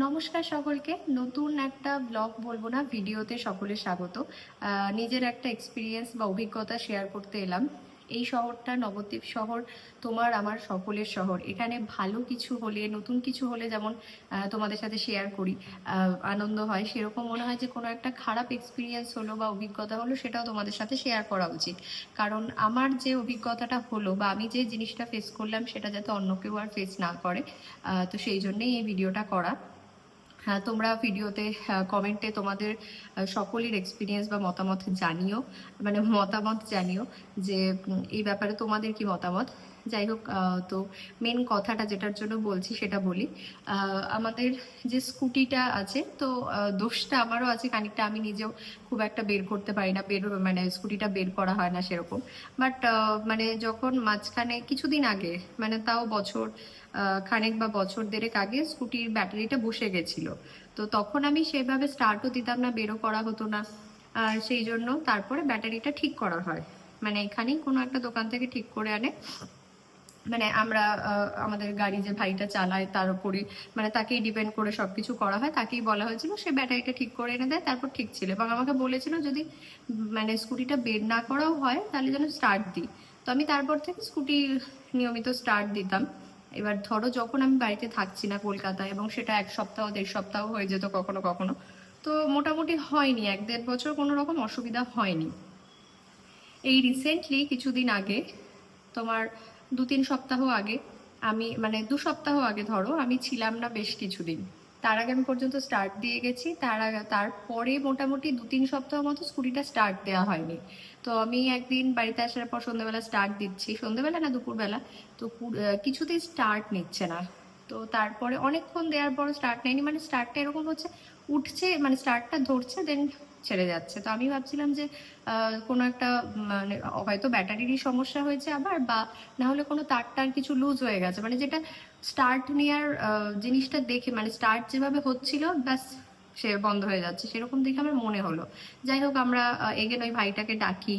নমস্কার সকলকে। নতুন একটা ব্লগ বলব না, ভিডিওতে সকলে স্বাগত। নিজের একটা এক্সপিরিয়েন্স বা অভিজ্ঞতা শেয়ার করতে এলাম। এই শহরটা নবদ্বীপ শহর, তোমার আমার সকলের শহর। এখানে ভালো কিছু হলে, নতুন কিছু হলে যেমন তোমাদের সাথে শেয়ার করি আনন্দ হয়। সেরকম মনে হয় যে কোনো একটা খারাপ এক্সপিরিয়েন্স হলো বা অভিজ্ঞতা হলো, সেটাও তোমাদের সাথে শেয়ার করা উচিত। কারণ আমার যে অভিজ্ঞতাটা হলো বা আমি যে জিনিসটা ফেস করলাম, সেটা যাতে অন্য কেউ আর ফেস না করে তো সেই জন্যেই এই ভিডিওটা করা। তোমরা ভিডিওতে কমেন্টে তোমাদের সকলের এক্সপিরিয়েন্স বা মতামত জানিও। মানে মতামত জানিও যে এই ব্যাপারে তোমাদের কি মতামত? যাই হোক তো মেন কথাটা যেটার জন্য বলছি সেটা বলি। আমাদের যে স্কুটিটা আছে, তো দোষটা আমারও আছে, খানিকটা আমি নিজেও খুব একটা বের করতে পারি না, বের মানে স্কুটিটা বের করা হয় না সেরকম। বাট মানে যখন মাঝখানে কিছুদিন আগে মানে তাও বছর খানেক বা বছর দেড়েক আগে স্কুটির ব্যাটারিটা বসে গেছিল। তো তখন আমি সেভাবে স্টার্টও দিতাম না বেরো করা হতো না। আর সেই জন্য তারপরে ব্যাটারিটা ঠিক করা হয়। মানে এখানেই কোনো একটা দোকান থেকে ঠিক করে আনে। মানে আমরা আমাদের গাড়ি যে ভাইটা চালায় তার উপরে মানে তাকেই ডিপেন্ড করে সবকিছু করা হয়। তাকেই বলা হয়েছিল, সে ব্যাটারিটা ঠিক করে এনে দেয়, তারপর ঠিক ছিল। এবং আমাকে বলেছিল যদি মানে স্কুটিটা বের না করাও হয়, তাহলে যেন স্টার্ট দিই। তো আমি তারপর থেকে স্কুটি নিয়মিত স্টার্ট দিতাম। এবার ধরো যখন আমি বাড়িতে থাকছি না কলকাতায়, এবং সেটা এক সপ্তাহ, দেড় সপ্তাহ হয়ে যেত কখনো কখনো, তো মোটামুটি হয়নি, এক দেড় বছর কোনো রকম অসুবিধা হয়নি। এই রিসেন্টলি কিছুদিন আগে তোমার দু তিন সপ্তাহ আগে, আমি মানে দু সপ্তাহ আগে ধরো, আমি ছিলাম না বেশ কিছুদিন। তার আগে আমি পর্যন্ত স্টার্ট দিয়ে গেছি, তার আগে, তারপরে মোটামুটি দু তিন সপ্তাহ মতো স্কুটিটা স্টার্ট দেওয়া হয়নি। তো আমি একদিন বাড়িতে আসার পর সন্ধ্যেবেলা স্টার্ট দিচ্ছি। সন্ধ্যেবেলা না, দুপুরবেলা। তো কিছুতেই স্টার্ট নিচ্ছে না। তো তারপরে অনেকক্ষণ দেওয়ার পর স্টার্ট নেয়নি। মানে স্টার্টটা এরকম হচ্ছে, উঠছে মানে স্টার্টটা ধরছে দেন ছেড়ে যাচ্ছে। তো আমি ভাবছিলাম যে কোনো একটা মানে হয়তো ব্যাটারিরই সমস্যা হয়েছে আবার বা না হলে কোনো তার টার কিছু লুজ হয়ে গেছে। মানে যেটা স্টার্ট নেওয়ার জিনিসটা দেখে মানে স্টার্ট যেভাবে হচ্ছিল, ব্যাস, সে বন্ধ হয়ে যাচ্ছে। সেরকম দেখে আমার মনে হলো। যাই হোক, আমরা এগেন ওই ভাইটাকে ডাকি।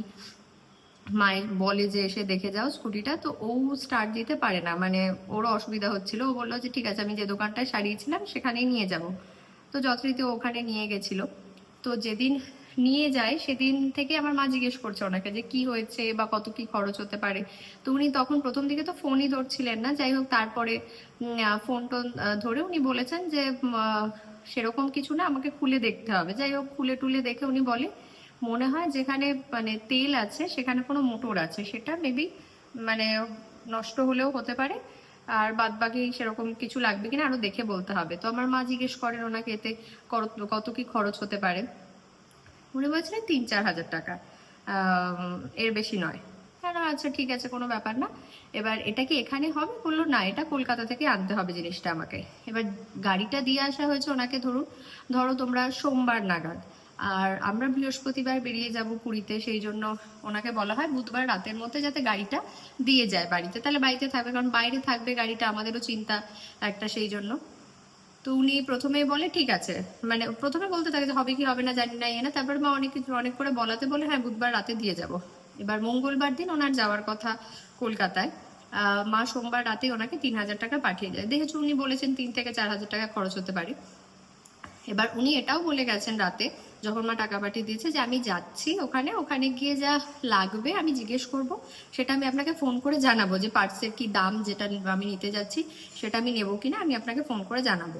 মায়ের বলে যে, এসে দেখে যাও স্কুটিটা। তো ও স্টার্ট দিতে পারে না। মানে ওরও অসুবিধা হচ্ছিল। ও বলল যে, ঠিক আছে, আমি যে দোকানটায় সারিয়েছিলাম, সেখানেই নিয়ে যাব। তো যথারীতি ওখানে নিয়ে গেছিল। তো যেদিন নিয়ে যায়, সেদিন থেকে আমার মা জিজ্ঞেস করছে ওনাকে যে কি হয়েছে বা কত কি খরচ হতে পারে। তো উনি তখন প্রথম দিকে তো ফোনই ধরছিলেন না। যাই হোক, তারপরে ফোন টোন ধরে উনি বলেছেন যে সেরকম কিছু না, আমাকে খুলে দেখতে হবে। যাই হোক, খুলে টুলে দেখে উনি বলে, মনে হয় যেখানে মানে তেল আছে, সেখানে কোনো মোটর আছে। সেটা মেবি মানে নষ্ট হলেও হতে পারে। আর বাদ বাকি সেরকম কিছু লাগবে কিনা আরও দেখে বলতে হবে। তো আমার মা জিজ্ঞেস করেন ওনাকে এতে কত- কত কি খরচ হতে পারে। উনি বলছিলেন তিন চার হাজার টাকা। এর বেশি নয়। হ্যাঁ আচ্ছা ঠিক আছে, কোনো ব্যাপার না। এবার এটা কি এখানে হবে? বলল, না, এটা কলকাতা থেকে আনতে হবে জিনিসটা আমাকে। এবার গাড়িটা দিয়ে আসা হয়েছে ওনাকে ধরুন। ধরো তোমরা সোমবার নাগাদ। আর আমরা বৃহস্পতিবার বেরিয়ে যাব পুরীতে, সেই জন্য ওনাকে বলা হয় বুধবার রাতের মধ্যে যাতে গাড়িটা দিয়ে যায় বাড়িতে। তাহলে বাড়িতে থাকবে, কারণ বাইরে থাকবে গাড়িটা, আমাদেরও চিন্তা একটা সেই জন্য। তো উনি প্রথমে বলে, ঠিক আছে। মানে প্রথমে বলতে থাকে যে, হবে কি হবে না, জানি না ইয়ে না। তারপর মা অনেক কিছু, অনেক করে বলাতে বলে হ্যাঁ বুধবার রাতে দিয়ে যাব। এবার মঙ্গলবার দিন ওনার যাওয়ার কথা কলকাতায়। মা সোমবার রাতে ওনাকে তিন হাজার টাকা পাঠিয়ে দেয়। দেখেছ, উনি বলেছেন তিন থেকে চার হাজার টাকা খরচ হতে পারে। এবার উনি এটাও বলে গেছেন রাতে যখন মা টাকা পাঠিয়ে দিয়েছে যে আমি যাচ্ছি ওখানে ওখানে গিয়ে যা লাগবে আমি জিজ্ঞেস করব। সেটা আমি আপনাকে ফোন করে জানাব যে পার্টসের কি দাম যেটা আমি নিতে যাচ্ছি, সেটা আমি নেব কিনা আমি আপনাকে ফোন করে জানাব।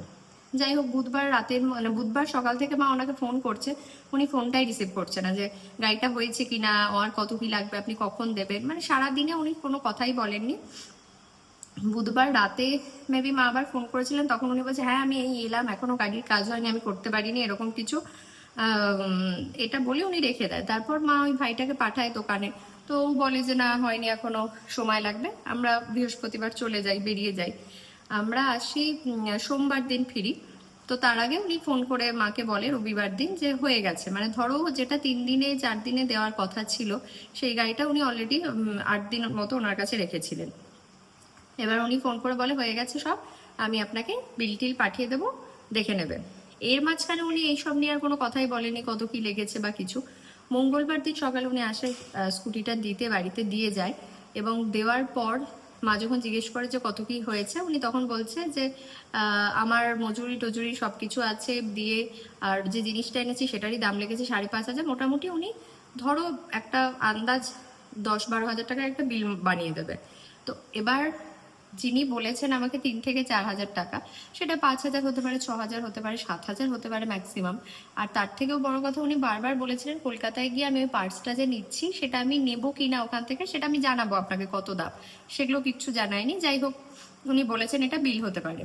যাই হোক, বুধবার রাতের মানে বুধবার সকাল থেকে মা ওনাকে ফোন করছে। উনি ফোনটাই রিসিভ করছে না যে গাড়িটা হয়েছে কিনা, আর কত কি লাগবে, আপনি কখন দেবেন? মানে সারা দিনে উনি কোনো কথাই বলেননি। বুধবার রাতে মেবি মা আবার ফোন করেছিলেন, তখন উনি বলছে হ্যাঁ আমি এই এলাম, এখনও গাড়ির কাজ হয়নি, আমি করতে পারিনি, এরকম কিছু। এটা বলে উনি রেখে দেয়। তারপর মা ওই ভাইটাকে পাঠায় দোকানে। তো ও বলে যে, না, হয়নি, এখনও সময় লাগবে। আমরা বৃহস্পতিবার চলে যাই, বেরিয়ে যাই। আমরা আসি সোমবার দিন ফিরি। তো তার আগে উনি ফোন করে মাকে বলে রবিবার দিন যে, হয়ে গেছে। মানে ধরো যেটা তিন দিনে, চার দিনে দেওয়ার কথা ছিল, সেই গাড়িটা উনি অলরেডি আট দিন মতো ওনার কাছে রেখেছিলেন। এবার উনি ফোন করে বলে, হয়ে গেছে সব। আমি আপনাকে বিল টিল পাঠিয়ে দেবো, দেখে নেবেন। এর মাঝখানে উনি এইসব নিয়ে আর কোনো কথাই বলেনি কত কি লেগেছে বা কিছু। মঙ্গলবার দিন সকালে উনি আসে স্কুটিটা দিতে, বাড়িতে দিয়ে যায় এবং দেওয়ার পর মা যখন জিজ্ঞেস করে যে কত কি হয়েছে, উনি তখন বলছে যে আমার মজুরি টজুরি সব কিছু আছে দিয়ে আর যে জিনিসটা এনেছি সেটারই দাম লেগেছে সাড়ে পাঁচ হাজার। মোটামুটি উনি ধরো একটা আন্দাজ দশ বারো হাজার টাকার একটা বিল বানিয়ে দেবে। তো এবার যিনি বলেছেন আমাকে তিন থেকে চার হাজার টাকা, সেটা পাঁচ হাজার হতে পারে, ছ হাজার হতে পারে, সাত হাজার হতে পারে ম্যাক্সিমাম আর তার থেকেও বড় কথা, উনি বারবার বলেছিলেন, কলকাতায় গিয়ে আমি ওই পার্সটা যে নিচ্ছি, সেটা আমি নেব কিনা ওখান থেকে, সেটা আমি জানাব আপনাকে কত দাম। সেগুলো কিচ্ছু জানায়নি। যাই হোক, উনি বলেছেন এটা বিল হতে পারে।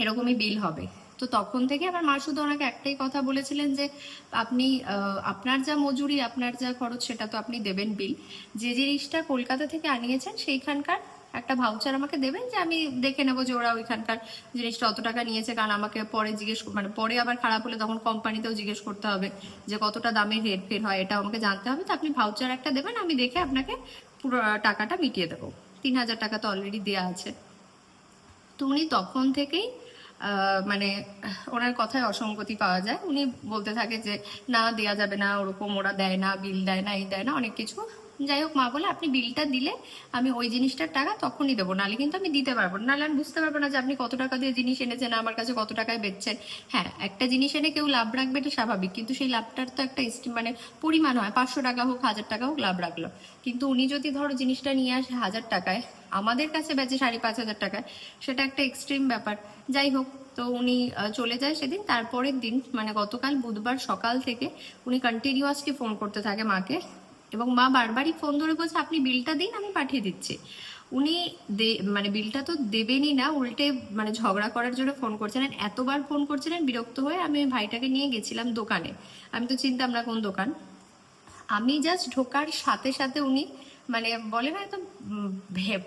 এরকমই বিল হবে। তো তখন থেকে আমার মা শুধু ওনাকে একটাই কথা বলেছিলেন যে, আপনি আপনার যা মজুরি, আপনার যা খরচ, সেটা তো আপনি দেবেন বিল যে জিনিসটা কলকাতা থেকে আনিয়েছেন, সেইখানকার একটা ভাউচার আমাকে দেবেন যে আমি দেখে নেব যে ওরা ওইখানকার জিনিসটা অত টাকা নিয়েছে। কারণ আমাকে পরে জিজ্ঞেস মানে পরে আবার খারাপ হলে তখন কোম্পানিতেও জিজ্ঞেস করতে হবে যে কতটা দামে রেট ফের হয়, এটা আমাকে জানতে হবে। তো আপনি ভাউচার একটা দেবেন, আমি দেখে আপনাকে পুরো টাকাটা মিটিয়ে দেবো। তিন হাজার টাকা তো অলরেডি দেওয়া আছে। তো উনি তখন থেকেই মানে ওনার কথায় অসঙ্গতি পাওয়া যায়। উনি বলতে থাকে যে, না, দেয়া যাবে না, ওরকম ওরা দেয় না বিল দেয় না, এই দেয় না, অনেক কিছু যাই হোক, মা বলে, আপনি বিলটা দিলে আমি ওই জিনিসটার টাকা তখনই দেবো। নাহলে কিন্তু আমি দিতে পারব না। নাহলে আমি বুঝতে পারব না যে আপনি কত টাকা দিয়ে জিনিস এনেছেন, আমার কাছে কত টাকায় বেচছেন। হ্যাঁ একটা জিনিস এনে কেউ লাভ রাখবে এটা স্বাভাবিক, কিন্তু সেই লাভটার তো একটা মানে পরিমাণ হয়। পাঁচশো টাকা হোক, হাজার টাকা হোক, লাভ রাখল। কিন্তু উনি যদি ধরো জিনিসটা নিয়ে আসে হাজার টাকায়, আমাদের কাছে বেচে সাড়ে পাঁচ হাজার টাকায়, সেটা একটা এক্সট্রিম ব্যাপার। যাই হোক, তো উনি চলে যায় সেদিন। তারপরের দিন মানে গতকাল বুধবার সকাল থেকে উনি কন্টিনিউয়াসলি ফোন করতে থাকে মাকে। এবং মা বারবারই ফোন ধরে বলছে, আপনি বিলটা দিন, আমি পাঠিয়ে দিচ্ছি। উনি মানে বিলটা তো দেবেনই না, উল্টে মানে ঝগড়া করার জন্য ফোন করছিলেন। এতবার ফোন করছিলেন, বিরক্ত হয়ে আমি ভাইটাকে নিয়ে গেছিলাম দোকানে। আমি তো চিনতাম না কোন দোকান। আমি জাস্ট ঢোকার সাথে সাথে উনি মানে বলে না, একদম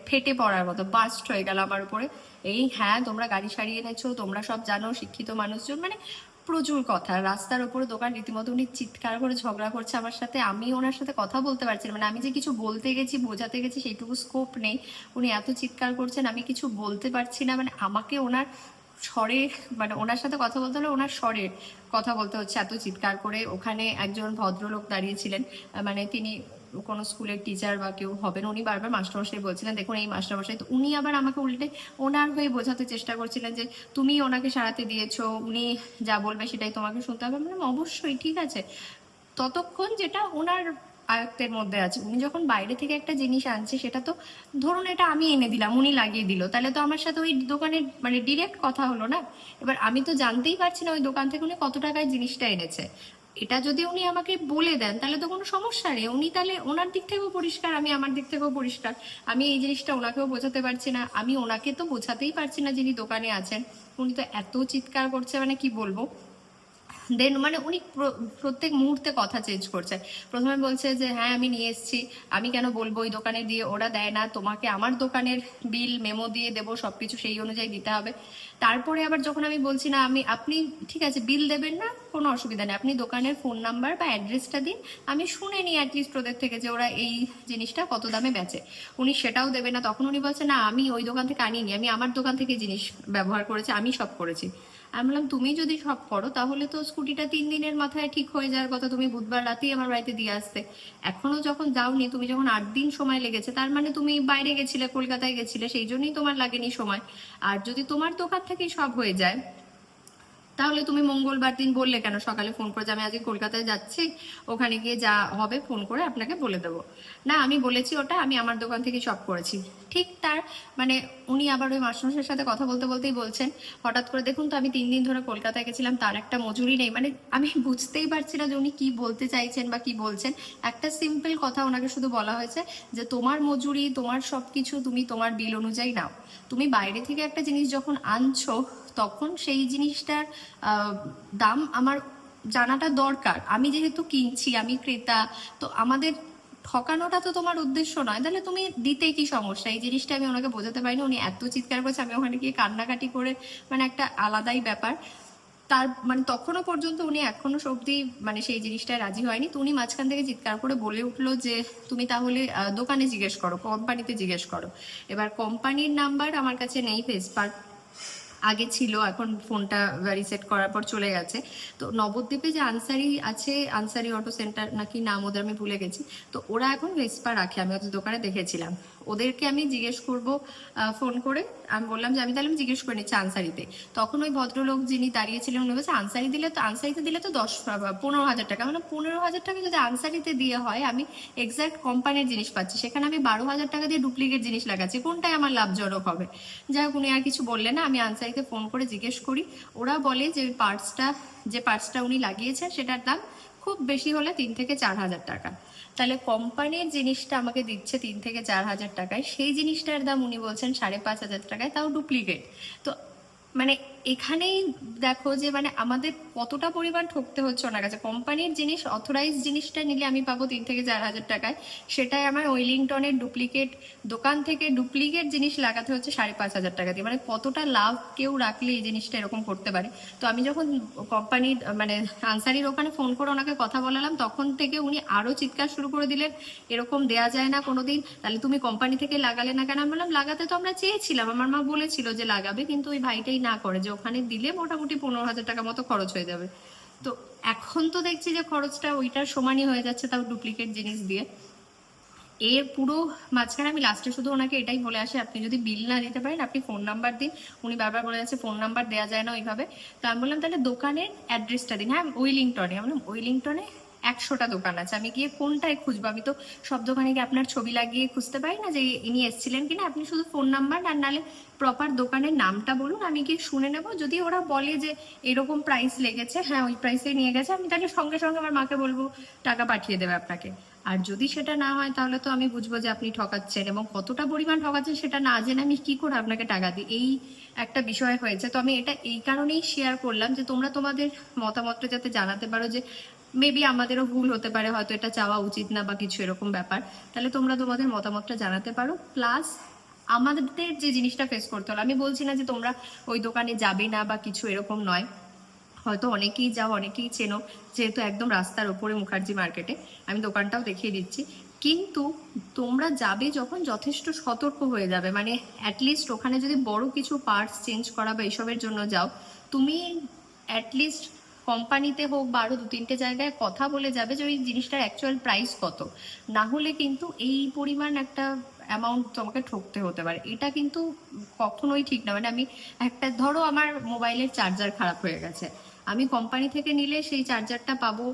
ফেটে পড়ার মতো বাস্ট হয়ে গেল আমার উপরে। এই হ্যাঁ তোমরা গাড়ি সারিয়ে এনেছো, তোমরা সব জানো, শিক্ষিত মানুষজন। মানে প্রচুর কথা। রাস্তার ওপরে দোকান, রীতিমতো উনি চিৎকার করে ঝগড়া করছে আমার সাথে। আমি ওনার সাথে কথা বলতে পারছি মানে আমি যে কিছু বলতে গেছি, বোঝাতে গেছি, সেইটুকু স্কোপ নেই। উনি এত চিৎকার করছেন, আমি কিছু বলতে পারছি না। মানে আমাকে ওনার স্বরে মানে ওনার সাথে কথা বলতে হলে ওনার স্বরে কথা বলতে হচ্ছে। এত চিৎকার করে ওখানে একজন ভদ্রলোক দাঁড়িয়েছিলেন মানে তিনি কোনো স্কুলের টিচার বা কেউ হবেন, উনি বারবার মাস্টারমশাই বলছিলেন, দেখুন, এই মাস্টারমশাই তো উনি আবার আমাকে উল্টে ওনার হয়ে বোঝাতে চেষ্টা করছিলেন যে, তুমি ওনাকে সারাতে দিয়েছ, উনি যা বলবে সেটাই তোমাকে শুনতে হবে। মানে অবশ্যই, ঠিক আছে। ততক্ষণ যেটা ওনার আয়ত্তের মধ্যে আছে, উনি যখন বাইরে থেকে একটা জিনিস আনছে, সেটা তো ধরুন এটা আমি এনে দিলাম, উনি লাগিয়ে দিল, তাহলে তো আমার সাথে ওই দোকানের মানে ডিরেক্ট কথা হলো না? এবার আমি তো জানতেই পারছি না ওই দোকান থেকে উনি কত টাকায় জিনিসটা এনেছে। এটা যদি উনি আমাকে বলে দেন, তাহলে তো কোনো সমস্যা নেই। উনি তাহলে ওনার দিক থেকেও পরিষ্কার, আমি আমার দিক থেকেও পরিষ্কার। আমি এই জিনিসটা ওনাকেও বোঝাতে পারছি না। আমি ওনাকে তো বোঝাতেই পারছি না যিনি দোকানে আছেন। উনি তো এত চিৎকার করছে মানে কি বলব? দেন মানে উনি প্র- প্রত্যেক মুহূর্তে কথা চেঞ্জ করছে। প্রথমে বলছে যে হ্যাঁ আমি নিয়ে এসেছি। আমি কেন বলব? ওই দোকানে দিয়ে ওরা দেয় না। তোমাকে আমার দোকানের বিল মেমো দিয়ে দেবো, সবকিছু সেই অনুযায়ী দিতে হবে। তারপরে আবার যখন আমি বলছি, না, আমি, আপনি, ঠিক আছে বিল দেবেন না, কোনো অসুবিধা নেই। আপনি দোকানের ফোন নাম্বার বা অ্যাড্রেসটা দিন। আমি শুনে নিই অ্যাটলিস্ট ওদের থেকে যে ওরা এই জিনিসটা কত দামে বেচে। উনি সেটাও দেবে না। তখন উনি বলছে, না, আমি ওই দোকান থেকে আনিনি। আমি আমার দোকান থেকে জিনিস ব্যবহার করেছি। আমি সব করেছি। আমি বললাম, তুমি যদি সব করো, তাহলে তো স্কুটিটা তিন দিনের মাথায় ঠিক হয়ে যাওয়ার কথা। তুমি বুধবার রাতেই আমার বাড়িতে দিয়ে আসতে। এখনও যখন যাওনি, তুমি যখন আট দিন সময় লেগেছে, তার মানে তুমি বাইরে গেছিলে, কলকাতায় গেছিলে, সেই জন্যই তোমার লাগেনি সময়। আর যদি তোমার দোকান থেকেই সব হয়ে যায়, তাহলে তুমি মঙ্গলবার দিন বললে কেন? সকালে ফোন করে যে আমি আজকে কলকাতায় যাচ্ছি, ওখানে গিয়ে যা হবে ফোন করে আপনাকে বলে দেবো। না, আমি বলেছি ওটা, আমি আমার দোকান থেকে সব করেছি। ঠিক তার মানে উনি আবার ওই মাস্টারমশাইয়ের সাথে কথা বলতে বলতেই বলছেন, হঠাৎ করে দেখুন তো আমি তিন দিন ধরে কলকাতায় গেছিলাম, তার একটা মজুরি নেই। মানে আমি বুঝতেই পারছি না যে উনি কি বলতে চাইছেন বা কি বলছেন। একটা সিম্পল কথা ওনাকে শুধু বলা হয়েছে যে, তোমার মজুরি, তোমার সব কিছু তুমি তোমার বিল অনুযায়ী নাও। তুমি বাইরে থেকে একটা জিনিস যখন আনছো, তখন সেই জিনিসটার দাম আমার জানাটা দরকার। আমি যেহেতু কিনছি, আমি ক্রেতা, তো আমাদের ঠকানোটা তো তোমার উদ্দেশ্য নয়। তাহলে তুমি দিতে কি সমস্যা? এই জিনিসটা আমি ওনাকে বোঝাতে পারিনি। উনি এত চিৎকার করছে, আমি ওখানে গিয়ে কান্নাকাটি করে মানে একটা আলাদাই ব্যাপার। তার মানে তখনও পর্যন্ত উনি এখনও অবধি মানে সেই জিনিসটায় রাজি হয়নি। তো উনি মাঝখান থেকে চিৎকার করে বলে উঠল যে, তুমি তাহলে দোকানে জিজ্ঞেস করো, কোম্পানিতে জিজ্ঞেস করো। এবার কোম্পানির নাম্বার আমার কাছে নেই ফেসপার আগে ছিল, এখন ফোনটা রিসেট করার পর চলে গেছে। তো নবদ্বীপে যে আনসারি আছে, আনসারি অটো সেন্টার নাকি নাম ওদের আমি ভুলে গেছি। তো ওরা এখন ভেসপা রাখে, আমি ওদের দোকানে দেখেছিলাম। ওদেরকে আমি জিজ্ঞেস করব ফোন করে। আমি বললাম যে, আমি তাহলে আমি জিজ্ঞেস করে নিচ্ছি আনসারিতে। তখন ওই ভদ্রলোক যিনি দাঁড়িয়েছিলেন উনি বলছে, আনসারি দিলে তো, আনসারিতে দিলে তো দশ পনেরো হাজার টাকা। মানে পনেরো হাজার টাকা যদি আনসারিতে দিয়ে হয়, আমি এক্সাক্ট কোম্পানির জিনিস পাচ্ছি। সেখানে আমি বারো হাজার টাকা দিয়ে ডুপ্লিকেট জিনিস লাগাচ্ছি। কোনটাই আমার লাভজনক হবে? যাই হোক, উনি আর কিছু বললেন না, আমি আনসারিতে ফোন করে জিজ্ঞেস করি। ওরা বলে যে পার্টসটা যে পার্টসটা উনি লাগিয়েছেন সেটার দাম খুব বেশি হলে তিন থেকে চার হাজার টাকা। তাহলে কোম্পানির জিনিসটা আমাকে দিচ্ছে তিন থেকে চার হাজার টাকায়, সেই জিনিসটার দাম উনি বলছেন সাড়ে পাঁচ হাজার টাকায়, তাও ডুপ্লিকেট। তো মানে এখানেই দেখো যে মানে আমাদের কতটা পরিমাণ ঠকতে হচ্ছে ওনার কাছে। কোম্পানির জিনিস অথরাইজ জিনিসটা নিলে আমি পাবো তিন থেকে চার হাজার টাকায়। সেটাই আমার ওয়েলিংটনের ডুপ্লিকেট, দোকান থেকে ডুপ্লিকেট জিনিস লাগাতে হচ্ছে সাড়ে পাঁচ হাজার টাকা দিয়ে। মানে কতটা লাভ কেউ রাখলে এই জিনিসটা এরকম করতে পারে। তো আমি যখন কোম্পানির মানে আনসারির ওখানে ফোন করে ওনাকে কথা বলালাম, তখন থেকে উনি আরও চিৎকার শুরু করে দিলেন, এরকম দেয়া যায় না কোনোদিন, তাহলে তুমি কোম্পানি থেকে লাগালে না কেন? আমি বললাম, লাগাতে তো আমরা চেয়েছিলাম। আমার মা বলেছিল যে লাগাবে, কিন্তু ওই ভাইটাই না করে যে ওখানে দিলে মোটামুটি পনেরো হাজার টাকা মতো খরচ হয়ে যাবে। তো এখন তো দেখছি যে খরচটা ওইটার সমানই হয়ে যাচ্ছে তাও ডুপ্লিকেট জিনিস দিয়ে। এর পুরো মাঝখানে আমি লাস্টে শুধু ওনাকে এটাই বলে আসি, আপনি যদি বিল না দিতে পারেন, আপনি ফোন নাম্বার দিন। উনি বারবার বলে যাচ্ছে ফোন নাম্বার দেওয়া যায় না ওইভাবে। তো আমি বললাম, তাহলে দোকানের অ্যাড্রেসটা দিন। হ্যাঁ ওয়েলিংটনে। আমি বললাম, ওয়েলিংটনে একশোটা দোকান আছে। আমি গিয়ে কোনটায় খুঁজবো? আমি তো সব দোকানে গিয়ে আপনার ছবি লাগিয়ে খুঁজতে পারি না যে ইনি এসেছিলেন কিনা। আপনি শুধু ফোন নাম্বার আর নালে প্রপার দোকানের নামটা বলুন, আমি গিয়ে শুনে নেব। যদি ওরা বলে যে এরকম প্রাইস লেগেছে হ্যাঁ ওই প্রাইসে নিয়ে গেছে, আমি তাহলে সঙ্গে সঙ্গে আমার মাকে বলব, টাকা পাঠিয়ে দেবে আপনাকে। আর যদি সেটা না হয়, তাহলে তো আমি বুঝব যে আপনি ঠকাচ্ছেন এবং কতটা পরিমাণ ঠকাচ্ছেন সেটা না জেনে আমি কি করে আপনাকে টাকা দিই? এই একটা বিষয় হয়েছে। তো আমি এটা এই কারণেই শেয়ার করলাম যে তোমরা তোমাদের মতামতটা যাতে জানাতে পারো যে মেবি আমাদেরও ভুল হতে পারে, হয়তো এটা চাওয়া উচিত না বা কিছু এরকম ব্যাপার। তাহলে তোমরা তোমাদের মতামতটা জানাতে পারো। প্লাস আমাদের যে জিনিসটা ফেস করতে হলো, আমি বলছি না যে তোমরা ওই দোকানে যাবে না বা কিছু এরকম নয়। হয়তো অনেকেই যাও, অনেকেই চেনো, যেহেতু একদম রাস্তার ওপরে মুখার্জি মার্কেটে। আমি দোকানটাও দেখিয়ে দিচ্ছি। কিন্তু তোমরা যাবে যখন যথেষ্ট সতর্ক হয়ে যাবে। মানে অ্যাটলিস্ট ওখানে যদি বড় কিছু পার্টস চেঞ্জ করা বা এসবের জন্য যাও, তুমি অ্যাটলিস্ট কোম্পানিতে হোক বা আরও দু তিনটে জায়গায় কথা বলে যাবে যে ওই জিনিসটার অ্যাকচুয়াল প্রাইস কত। না হলে কিন্তু এই পরিমাণ একটা অ্যামাউন্ট তোমাকে ঠকতে হতে পারে। এটা কিন্তু কখনোই ঠিক না। মানে আমি একটা, ধরো আমার মোবাইলের চার্জার খারাপ হয়ে গেছে। আমি কোম্পানি থেকে নিলে সেই চার্জারটা পাবো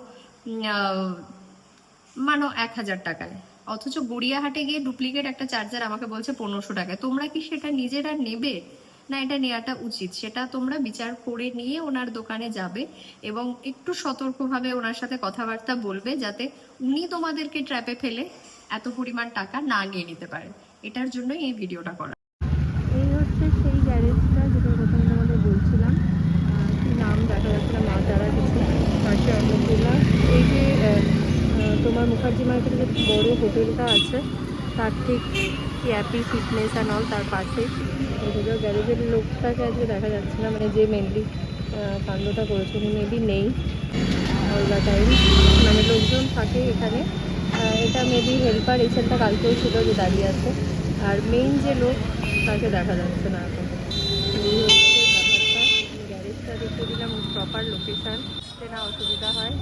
মানো এক হাজার টাকায়। অথচ গড়িয়াহাটে গিয়ে ডুপ্লিকেট একটা চার্জার আমাকে বলছে পনেরোশো টাকায়। তোমরা কি সেটা নিজেরা নেবে? না, এটা নেওয়াটা উচিত। সেটা তোমরা বিচার করে নিয়ে ওনার দোকানে যাবে এবং একটু সতর্কভাবে ওনার সাথে কথাবার্তা বলবে যাতে উনি তোমাদেরকে ট্র্যাপে ফেলে এত পরিমাণ টাকা না নিয়ে নিতে পারে। এটার জন্যই এই ভিডিওটা করা। এই হচ্ছে সেই গ্যারেজটা যেটা প্রথমে তোমাদের বলছিলাম। কি নাম দেখা যাচ্ছে না তারা কিছু পাশে অন্নপূর্ণা। এই যে তোমার মুখার্জি মার্কেটে যে বড় হোটেলটা আছে। তার ঠিক হ্যাপি ফিটনেস অ্যান্ড অল তার পাশেই। হোটেলের গ্যারেজের লোকটাকে আজকে দেখা যাচ্ছে না মানে যে মেনলি কাণ্ডটা করেছে উনি মেবি নেই দ্য টাইম মানে লোকজন থাকে এখানে। এটা মেবি হেল্পার এসেনটা কালকেও ছিল যে দাঁড়িয়ে আছে। আর মেইন যে লোক, তাকে দেখা যাচ্ছে না এখন। এই ব্যাপারটা, গ্যারেজটা দেখে দিলাম প্রপার লোকেশান না অসুবিধা হয়।